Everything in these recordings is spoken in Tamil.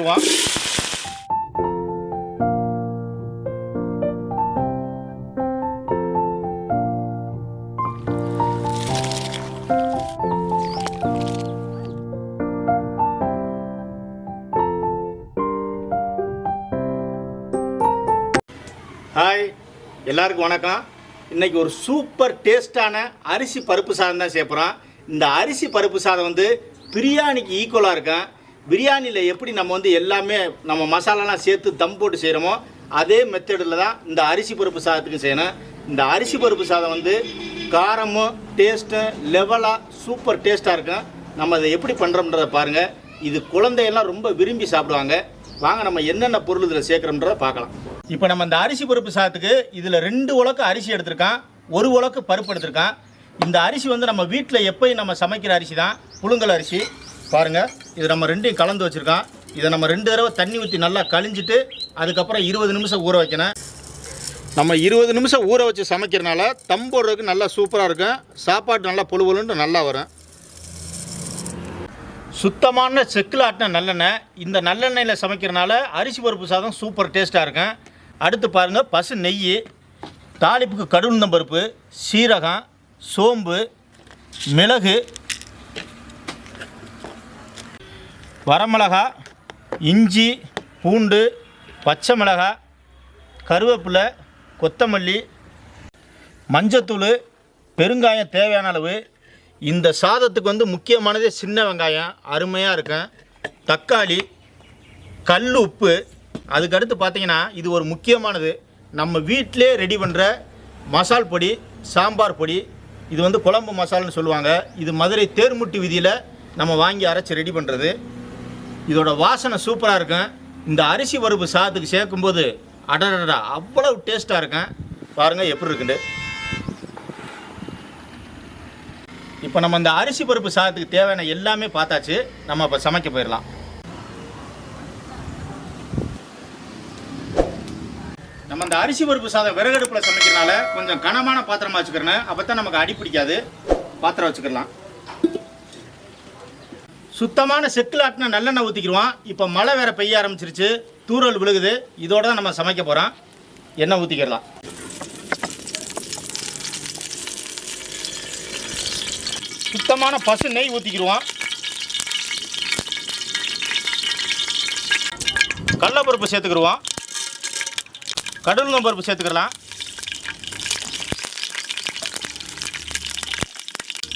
சேர்த்துக்குருவோம் ஹாய் எல்லாருக்கும் வணக்கம். இன்னைக்கு ஒரு சூப்பர் டேஸ்டான அரிசி பருப்பு சாதம் தான் சேர்ப்புறோம் இந்த அரிசி பருப்பு சாதம் வந்து பிரியாணிக்கு ஈக்குவலாக இருக்கும். பிரியாணியில் எப்படி நம்ம வந்து எல்லாமே நம்ம மசாலாலாம் சேர்த்து தம் போட்டு செய்கிறோமோ அதே மெத்தடில் தான் இந்த அரிசி பருப்பு சாதத்துக்கு செய்யணும். இந்த அரிசி பருப்பு சாதம் வந்து காரமும் டேஸ்ட்டும் லெவலாக சூப்பர் டேஸ்ட்டாக இருக்கும். நம்ம அதை எப்படி பண்ணுறோம்ன்றதை பாருங்கள் இது குழந்தையெல்லாம் ரொம்ப விரும்பி சாப்பிடுவாங்க. வாங்க நம்ம என்னென்ன பொருள் இதில் சேர்க்குறோம்ன்றதை பார்க்கலாம். இப்போ நம்ம இந்த அரிசி பருப்பு சாதத்துக்கு இதில் ரெண்டு உலக்கு அரிசி எடுத்திருக்கான். ஒரு உலக்கு பருப்பு எடுத்திருக்கான். இந்த அரிசி வந்து நம்ம வீட்டில் எப்போயும் நம்ம சமைக்கிற அரிசி தான் புழுங்கல் அரிசி. பாருங்கள் இது நம்ம ரெண்டையும் கலந்து வச்சுருக்கோம் இதை நம்ம ரெண்டு தடவை தண்ணி ஊற்றி நல்லா கழிஞ்சிட்டு அதுக்கப்புறம் இருபது நிமிஷம் ஊற வைக்கணும். நம்ம இருபது நிமிஷம் ஊற வச்சு சமைக்கிறனால தம் போடுறதுக்கு நல்லா சூப்பராக இருக்கும். சாப்பாடு நல்லா புழு நல்லா வரும். சுத்தமான செக்கில் ஆட்டின நல்லெண்ணெய். இந்த நல்லெண்ணெயில் சமைக்கிறனால அரிசி பருப்பு சாதம் சூப்பர் டேஸ்ட்டாக இருக்கும். அடுத்து பாருங்கள் பசு நெய் தாளிப்புக்கு கடுகுந்தம் பருப்பு சீரகம் சோம்பு மிளகு வரமிளகா இஞ்சி பூண்டு பச்சை மிளகாய் கருவேப்பிலை கொத்தமல்லி மஞ்சத்தூள் பெருங்காயம் தேவையான அளவு. இந்த சாதத்துக்கு வந்து முக்கியமானதே சின்ன வெங்காயம் அருமையாக இருக்கும். தக்காளி கல் உப்பு. அதுக்கடுத்து பார்த்திங்கன்னா இது ஒரு முக்கியமானது. நம்ம வீட்டிலே ரெடி பண்ணுற மசால் பொடி சாம்பார் பொடி இது வந்து குழம்பு மசால்னு சொல்லுவாங்க. இது மதுரை தேர்முட்டி விதியில் நம்ம வாங்கி அரைச்சி ரெடி பண்ணுறது இதோட வாசனை சூப்பராக இருக்கும். இந்த அரிசி பருப்பு சாதத்துக்கு சேர்க்கும்போது அடடடா அவ்வளவு டேஸ்ட்டாக இருக்கும். பாருங்கள் எப்படி இருக்குண்டு இப்போ நம்ம இந்த அரிசி பருப்பு சாதத்துக்கு தேவையான எல்லாமே பார்த்தாச்சு. நம்ம இப்போ சமைக்க போயிடலாம். நம்ம இந்த அரிசி பருப்பு சாதம் விறகடுப்பில் சமைக்கிறனால கொஞ்சம் கனமான பாத்திரமா வச்சுக்கிறேன் அப்போ தான் நமக்கு அடி பிடிக்காது. பாத்திரம் வச்சுக்கலாம் சுத்தமான செக்கில் ஆட்டின நல்லெண்ணெய் ஊற்றிக்கிடுவோம் இப்போ மழை வேற பெய்ய ஆரம்பிச்சிருச்சு. தூறல் விழுகுது. இதோட தான் நம்ம சமைக்க போகிறோம் எண்ணெய் ஊற்றிக்கிடலாம் சுத்தமான பசு நெய் ஊற்றிக்கிடுவோம் கடலப்பருப்பு சேர்த்துக்கிடுவோம் கடலுங்க பருப்பு சேர்த்துக்கலாம்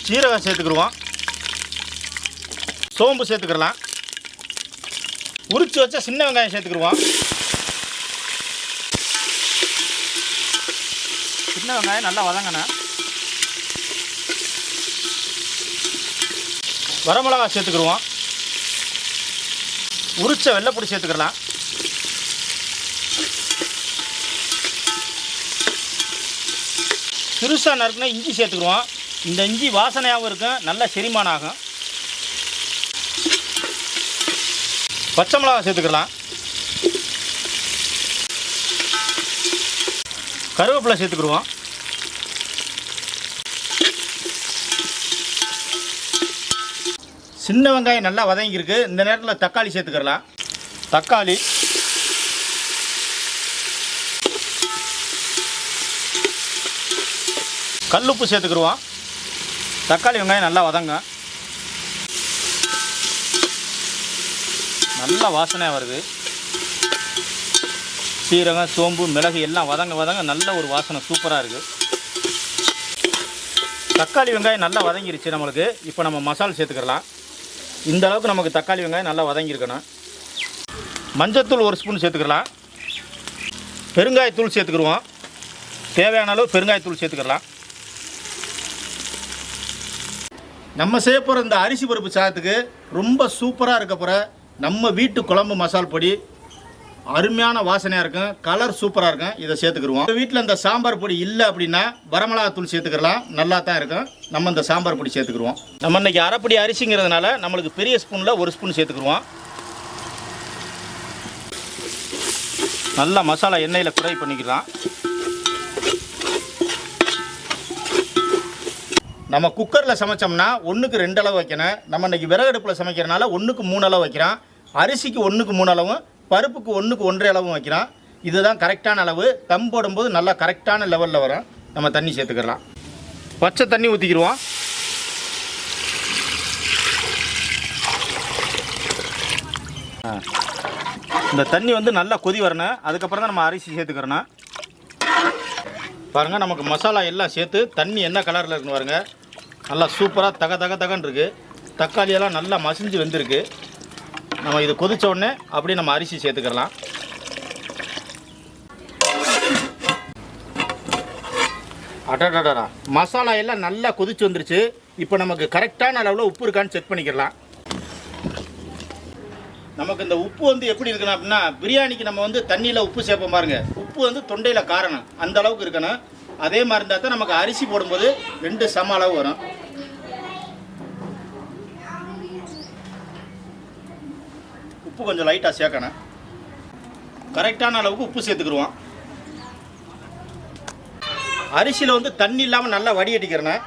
சீரகம் சேர்த்துக்கிடுவோம் சோம்பு சேர்த்துக்கிடலாம். உரிச்சு வச்ச சின்ன வெங்காயம் சேர்த்துக்கிடுவோம். சின்ன வெங்காயம் நல்லா வதங்கண்ணே வரமிளகா சேர்த்துக்கிடுவோம். உரிச்ச வெள்ளைப்பொடி சேர்த்துக்கிடலாம். சிறுசாக நறுக்குனா இஞ்சி சேர்த்துக்கிடுவோம். இந்த இஞ்சி வாசனையாகவும் இருக்கும் நல்ல செரிமானம் ஆகும். பச்சை மிளகா சேர்த்துக்கலாம். கருவேப்பிலை சேர்த்துக்கிடுவோம். சின்ன வெங்காயம் நல்லா வதங்கியிருக்கு. இந்த நேரத்தில் தக்காளி சேர்த்துக்கிறலாம் தக்காளி. கல்லுப்பு சேர்த்துக்கிடுவோம். தக்காளி வெங்காயம் நல்லா வதங்கும். நல்லா வாசனையாக வருது. சீரகம் சோம்பு மிளகு எல்லாம் வதங்க வதங்க நல்ல ஒரு வாசனை சூப்பராக இருக்குது தக்காளி வெங்காயம் நல்லா வதங்கிருச்சு நம்மளுக்கு. இப்போ நம்ம மசால் சேர்த்துக்கலாம். இந்த அளவுக்கு நமக்கு தக்காளி வெங்காயம் நல்லா வதங்கியிருக்கணும். மஞ்சத்தூள் ஒரு ஸ்பூன் சேர்த்துக்கலாம். பெருங்காயத்தூள் சேர்த்துக்கிடுவோம். தேவையான அளவு பெருங்காயத்தூள் சேர்த்துக்கலாம். நம்ம செய்ய போகிற இந்த அரிசி பருப்பு சாதத்துக்கு ரொம்ப சூப்பராக இருக்க போகிற நம்ம வீட்டு குழம்பு மசால் பொடி அருமையான வாசனையாக இருக்கும் கலர் சூப்பராக இருக்கும் இதை சேர்த்துக்கிடுவோம் வீட்டில் இந்த சாம்பார் பொடி இல்லை அப்படின்னா வரமிளகாத்தூள் சேர்த்துக்கலாம் நல்லா தான் இருக்கும். நம்ம இந்த சாம்பார் பொடி சேர்த்துக்கிடுவோம் நம்ம இன்னைக்கு அரைப்படி அரிசிங்கிறதுனால நம்மளுக்கு பெரிய ஸ்பூனில் ஒரு ஸ்பூன் சேர்த்துக்கிடுவோம் நல்லா மசாலா எண்ணெயில் ஃப்ரை பண்ணிக்கலாம். நம்ம குக்கரில் சமைச்சோம்னா ஒன்றுக்கு ரெண்டு அளவு வைக்கணும். நம்ம இன்றைக்கி விறகடுப்பில் சமைக்கிறனால ஒன்றுக்கு மூணு அளவு வைக்கிறோம் அரிசிக்கு ஒன்றுக்கு மூணு அளவும் பருப்புக்கு ஒன்றுக்கு ஒன்றரை அளவும் வைக்கிறோம் இதுதான் கரெக்டான அளவு. தம் போடும்போது நல்லா கரெக்டான லெவலில் வரும். நம்ம தண்ணி சேர்த்துக்கலாம். பச்சை தண்ணி ஊற்றிக்கிடுவோம் இந்த தண்ணி வந்து நல்லா கொதி வரணும். அதுக்கப்புறம் தான் நம்ம அரிசி சேர்த்துக்கிறோன்னா பாருங்கள் நமக்கு மசாலா எல்லாம் சேர்த்து தண்ணி என்ன கலரில் இருக்குன்னு பாருங்கள் நல்லா சூப்பராக தக தக தகன்னு இருக்குது தக்காளியெல்லாம் நல்லா மசிஞ்சு வெந்திருக்கு. நம்ம இது கொதித்த உடனே அப்படியே நம்ம அரிசி சேர்த்துக்கிறலாம் அடடடா மசாலா எல்லாம் நல்லா கொதிச்சு வந்துருச்சு. இப்போ நமக்கு கரெக்டான அளவில் உப்பு இருக்கான்னு செக் பண்ணிக்கலாம். நமக்கு இந்த உப்பு வந்து எப்படி இருக்கணும் அப்படின்னா பிரியாணிக்கு நம்ம வந்து தண்ணியில் உப்பு சேர்ப்போம் பாருங்கள் உப்பு வந்து தொண்டையில் காரணம். அந்த அளவுக்கு இருக்கணும். அதே மாதிரி இருந்தால் தான் நமக்கு அரிசி போடும்போது ரெண்டு சம அளவு வரும். உப்பு கொஞ்சம் லைட்டாக சேர்க்கணும். கரெக்டான அளவுக்கு உப்பு சேர்த்துக்கிடுவோம். அரிசியில் வந்து தண்ணி இல்லாமல் நல்லா வடிகட்டிக்கிறேன்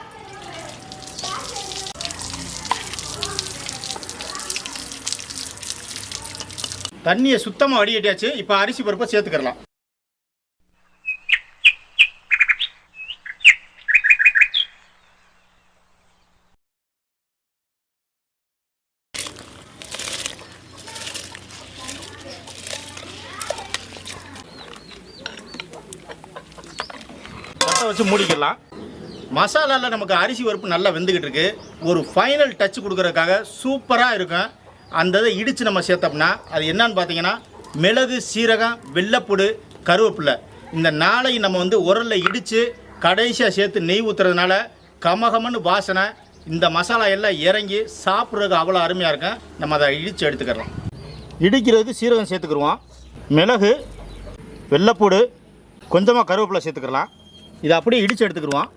தண்ணியை சுத்தமாக வடிகட்டியாச்சு இப்போ அரிசி பருப்பை சேர்த்துக்கிறலாம் வச்சு மூடிக்கலாம் மசாலாவில் நமக்கு அரிசி பருப்பு நல்லா வெந்துக்கிட்டு இருக்கு ஒரு ஃபைனல் டச் கொடுக்குறதுக்காக சூப்பராக இருக்கும். அந்த இதை இடித்து நம்ம சேர்த்தோம்னா அது என்னன்னு பார்த்தீங்கன்னா மிளகு சீரகம் வெள்ளைப்பூடு கருவேப்பிலை. இந்த நாளையும் நம்ம வந்து உரலில் இடித்து கடைசியாக சேர்த்து நெய் ஊற்றுறதுனால கமகமன்னு வாசனை இந்த மசாலா எல்லாம் இறங்கி சாப்பிட்றதுக்கு அவ்வளோ அருமையாக இருக்கும். நம்ம அதை இடித்து எடுத்துக்கிறோம் இடிக்கிறதுக்கு சீரகம் சேர்த்துக்கிருவோம். மிளகு வெள்ளைப்பூடு கொஞ்சமாக கருவேப்பிலை சேர்த்துக்கலாம் இதை அப்படியே இடித்து எடுத்துக்கிடுவோம்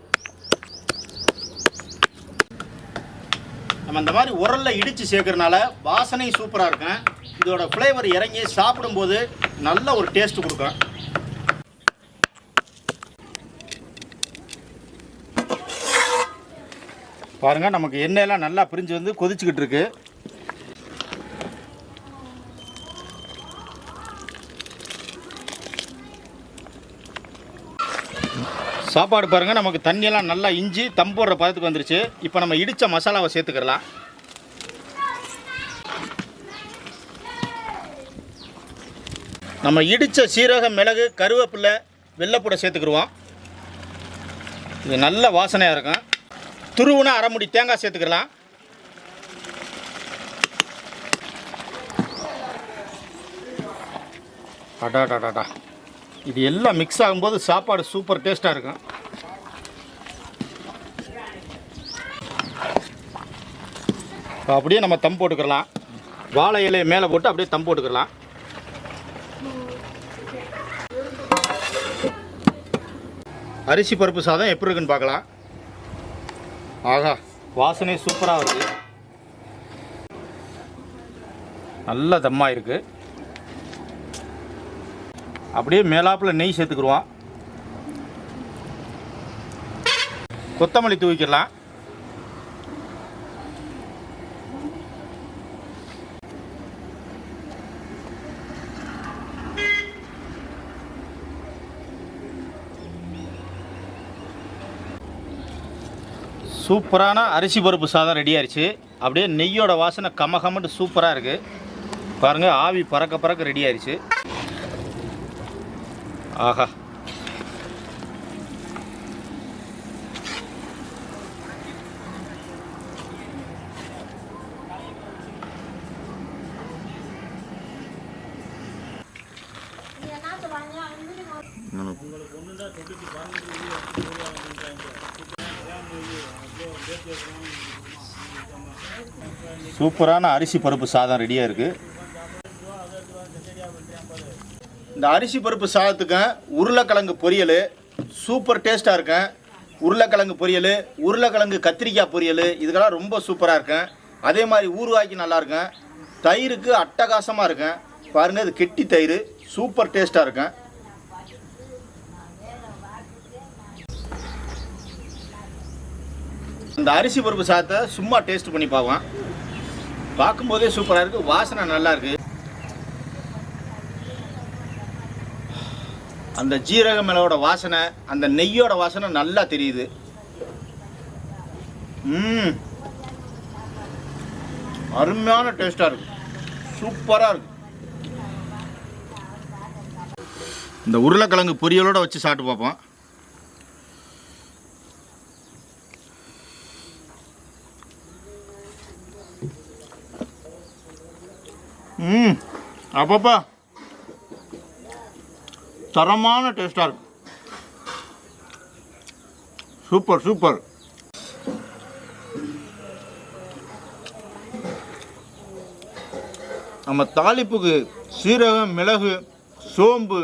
நம்ம இந்த மாதிரி உரலில் இடித்து சேர்க்கறனால வாசனை சூப்பராக இருக்கும். இதோட ஃப்ளேவர் இறங்கி சாப்பிடும்போது நல்ல ஒரு டேஸ்ட் கொடுக்கும். பாருங்கள் நமக்கு எண்ணெயெல்லாம் நல்லா பிரிஞ்சு வந்து கொதிச்சுக்கிட்டு இருக்குது சாப்பாடு பாருங்கள் நமக்கு தண்ணியெல்லாம் நல்லா இஞ்சி தம் போடுற பதத்துக்கு வந்துருச்சு. இப்போ நம்ம இடித்த மசாலாவை சேர்த்துக்கிறலாம். நம்ம இடித்த சீரகம் மிளகு கருவேப்பிலை வெள்ளைப்பூடை சேர்த்துக்கிடுவோம் இது நல்ல வாசனையாக இருக்கும். துருவுனா அரைமுடி தேங்காய் சேர்த்துக்கலாம் அடாடாடாடா. இது எல்லாம் மிக்ஸ் ஆகும்போது சாப்பாடு சூப்பர் டேஸ்ட்டாக இருக்கும். இப்போ அப்படியே நம்ம தம் போட்டுக்கலாம். வாழை இலையை மேலே போட்டு அப்படியே தம் போட்டுக்கலாம். அரிசி பருப்பு சாதம் எப்படி இருக்குன்னு பார்க்கலாம். ஆகா வாசனை சூப்பராக இருக்குது நல்ல தம்மாக இருக்குது அப்படியே மேலாப்பில் நெய் சேர்த்துக்குருவோம் கொத்தமல்லி தூவிக்கிடலாம். சூப்பரான அரிசி பருப்பு சாதம் ரெடி ஆயிடுச்சு அப்படியே நெய்யோட வாசனை கம கமட்டு சூப்பராக இருக்குது பாருங்கள் ஆவி பறக்க பறக்க ரெடி ஆயிடுச்சு ஆஹா. சூப்பரான அரிசி பருப்பு சாதம் ரெடியாக இருக்குது இந்த அரிசி பருப்பு சாதத்துக்கும் உருளைக்கிழங்கு பொரியல் சூப்பர் டேஸ்ட்டாக இருக்கும். உருளைக்கிழங்கு பொரியல் உருளைக்கிழங்கு கத்திரிக்காய் பொரியல் இதுக்கெல்லாம் ரொம்ப சூப்பராக இருக்கும். அதே மாதிரி ஊறுகாய்க்கு நல்லாயிருக்கும் தயிருக்கு அட்டகாசமாக இருக்கும். பாருங்கள் இது கெட்டி தயிர் சூப்பர் டேஸ்ட்டாக இருக்கும். இந்த அரிசி பருப்பு சாதத்தை சும்மா டேஸ்ட் பண்ணி பார்ப்போம் பார்க்கும்போதே சூப்பராக இருக்குது வாசனை நல்லா இருக்குது அந்த ஜீரக மிளகோட வாசனை அந்த நெய்யோட வாசனை நல்லா தெரியுது. ம். அருமையான டேஸ்ட்டாக இருக்கு. சூப்பராக இருக்கு. இந்த உருளைக்கிழங்கு பொரியலோட வச்சு சாப்பிட்டு பார்ப்போம். ம். அப்பப்பா. தரமான டேஸ்ட்டாக இருக்கும். சூப்பர் சூப்பர் நம்ம தாளிப்புக்கு சீரகம் மிளகு சோம்பு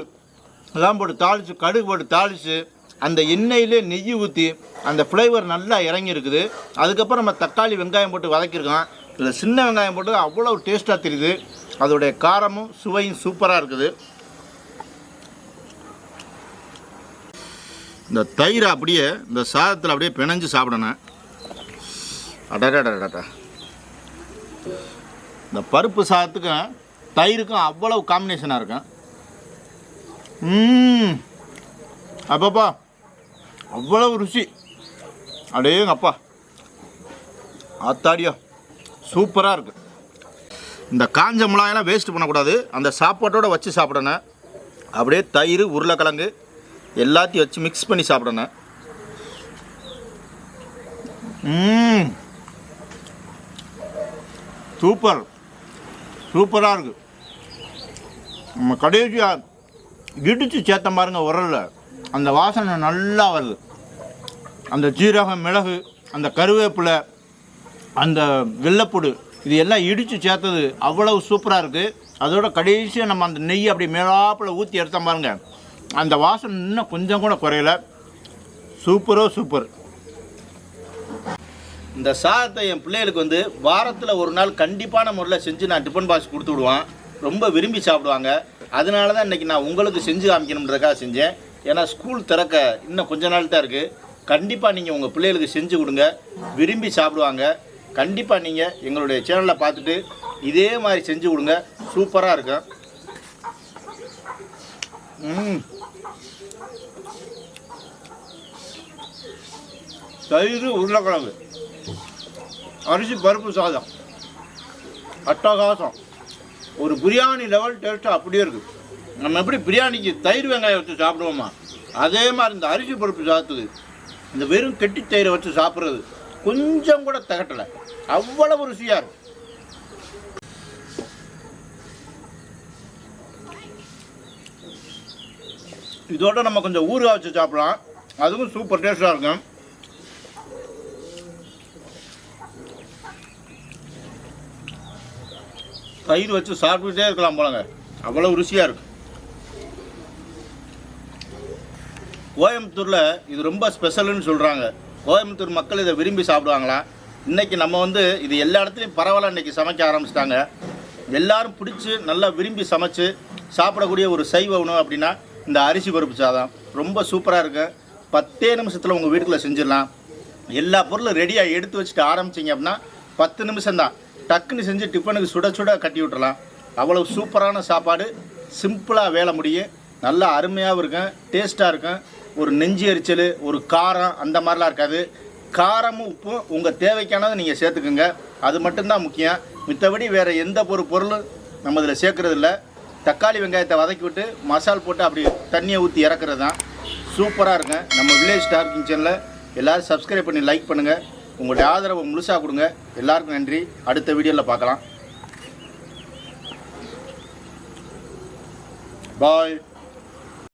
எல்லாம் போட்டு தாளித்து கடுகு போட்டு தாளித்து அந்த எண்ணெயிலே நெய் ஊற்றி அந்த ஃப்ளேவர் நல்லா இறங்கியிருக்குது. அதுக்கப்புறம் நம்ம தக்காளி வெங்காயம் போட்டு வதக்கியிருக்கோம் இதில் சின்ன வெங்காயம் போட்டு அவ்வளோ டேஸ்ட்டாக தெரியுது. அதோடைய காரமும் சுவையும் சூப்பராக இருக்குது. இந்த தயிரை அப்படியே இந்த சாதத்தில் அப்படியே பிணைஞ்சு சாப்பிடணும். அடடடடடா இந்த பருப்பு சாதத்துக்கும் தயிருக்கும் அவ்வளவு காம்பினேஷனாக இருக்கும். அப்பப்பா. அவ்வளவு ருசி. அடேங்க அப்பா ஆத்தாடியா. சூப்பராக இருக்கு. இந்த காஞ்ச மிளகாயெல்லாம் வேஸ்ட் பண்ணக்கூடாது. அந்த சாப்பாட்டோட வச்சு சாப்பிடணும். அப்படியே தயிர் உருளைக்கிழங்கு எல்லாத்தையும் வச்சு மிக்ஸ் பண்ணி சாப்பிடணும். சூப்பர். சூப்பராக இருக்கு. நம்ம கடைசியாக இடித்து சேர்த்த பாருங்க உரல்ல. அந்த வாசனை நல்லா வருது. அந்த ஜீரகம் மிளகு அந்த கருவேப்பிலை அந்த வெள்ளைப்பூடு இது எல்லாம் இடித்து சேர்த்தது அவ்வளவு சூப்பராக இருக்குது அதோட கடைசியாக நம்ம அந்த நெய் அப்படி மேலாப்பில் ஊற்றி எடுத்த பாருங்கள் அந்த வாசனை இன்னும் கொஞ்சம் கூட குறையல. சூப்பரோ சூப்பர். இந்த சாதத்தை என் பிள்ளைகளுக்கு வந்து வாரத்தில் ஒரு நாள் கண்டிப்பான முறையில் செஞ்சு நான் டிஃபன் பாக்ஸ் கொடுத்து விடுவேன். ரொம்ப விரும்பி சாப்பிடுவாங்க. அதனால தான் இன்றைக்கி நான் உங்களுக்கு செஞ்சு காமிக்கணுன்றதுக்காக செஞ்சேன். ஏன்னா ஸ்கூல் திறக்க இன்னும் கொஞ்ச நாள் தான் இருக்குது கண்டிப்பாக நீங்கள் உங்கள் பிள்ளைகளுக்கு செஞ்சு கொடுங்க. விரும்பி சாப்பிடுவாங்க. கண்டிப்பாக நீங்கள் எங்களுடைய சேனலை பார்த்துட்டு இதே மாதிரி செஞ்சு கொடுங்க. சூப்பராக இருக்கும். ம். தயிர் உருளைக்கிழங்கு அரிசி பருப்பு சாதம். அட்டகாசம். ஒரு பிரியாணி லெவல் டேஸ்ட்டு அப்படியே இருக்குது நம்ம எப்படி பிரியாணிக்கு தயிர் வெங்காயம் வச்சு சாப்பிடுவோமா? அதே மாதிரி இந்த அரிசி பருப்பு சாத்துக்கு இந்த வெறும் கெட்டி தயிரை வச்சு சாப்பிட்றது கொஞ்சம் கூட திகட்டலை. அவ்வளவு ருசியாக இருக்கும். இதோட நம்ம கொஞ்சம் ஊறுகாய் வச்சு சாப்பிடலாம். அதுவும் சூப்பர் டேஸ்ட்டாக இருக்கும். தயிர் வச்சு சாப்பிட்டுட்டே இருக்கலாம் போலங்க. அவ்வளோ ருசியாக இருக்கு. கோயம்புத்தூரில் இது ரொம்ப ஸ்பெஷல்னு சொல்கிறாங்க கோயம்புத்தூர் மக்கள் இதை விரும்பி சாப்பிடுவாங்களாம் இன்றைக்கி நம்ம வந்து இது எல்லா இடத்துலையும் பரவாயில்ல இன்றைக்கி சமைக்க ஆரம்பிச்சிட்டாங்க. எல்லாரும் பிடிச்சி நல்லா விரும்பி சமைச்சு சாப்பிடக்கூடிய ஒரு சைவ உணவு அப்படின்னா இந்த அரிசி பருப்பு சாதம் ரொம்ப சூப்பராக இருக்கும் பத்தே நிமிஷத்தில் உங்கள் வீட்டுக்குள்ளே செஞ்சிடலாம். எல்லா பொருளும் ரெடியாக எடுத்து வச்சுட்டு ஆரம்பிச்சிங்க அப்படின்னா பத்து நிமிஷம்தான் டக்குன்னு செஞ்சு டிஃபனுக்கு சுட சுட கட்டி விட்டுறலாம். அவ்வளோ சூப்பரான சாப்பாடு சிம்பிளாக வேலை முடியும். நல்லா அருமையாகவும் இருக்கும் டேஸ்ட்டாக இருக்கும். ஒரு நெஞ்சு எரிச்சல் ஒரு காரம் அந்த மாதிரிலாம் இருக்காது. காரமும் உப்பும் உங்கள் தேவைக்கானதை நீங்கள் சேர்த்துக்குங்க. அது மட்டும்தான் முக்கியம். மித்தபடி வேறு எந்த ஒரு பொருளும் நம்ம இதில் சேர்க்குறதில்ல தக்காளி வெங்காயத்தை வதக்கி விட்டு மசால் போட்டு அப்படி தண்ணியை ஊற்றி இறக்குறது தான் சூப்பராக இருக்கும். நம்ம வில்லேஜ் ஸ்டார் கிச்சனில் எல்லோரும் சப்ஸ்கிரைப் பண்ணி லைக் பண்ணுங்கள் உங்களுடைய ஆதரவை முழுசாக கொடுங்க. எல்லாருக்கும் நன்றி. அடுத்த வீடியோவில் பார்க்கலாம். பாய்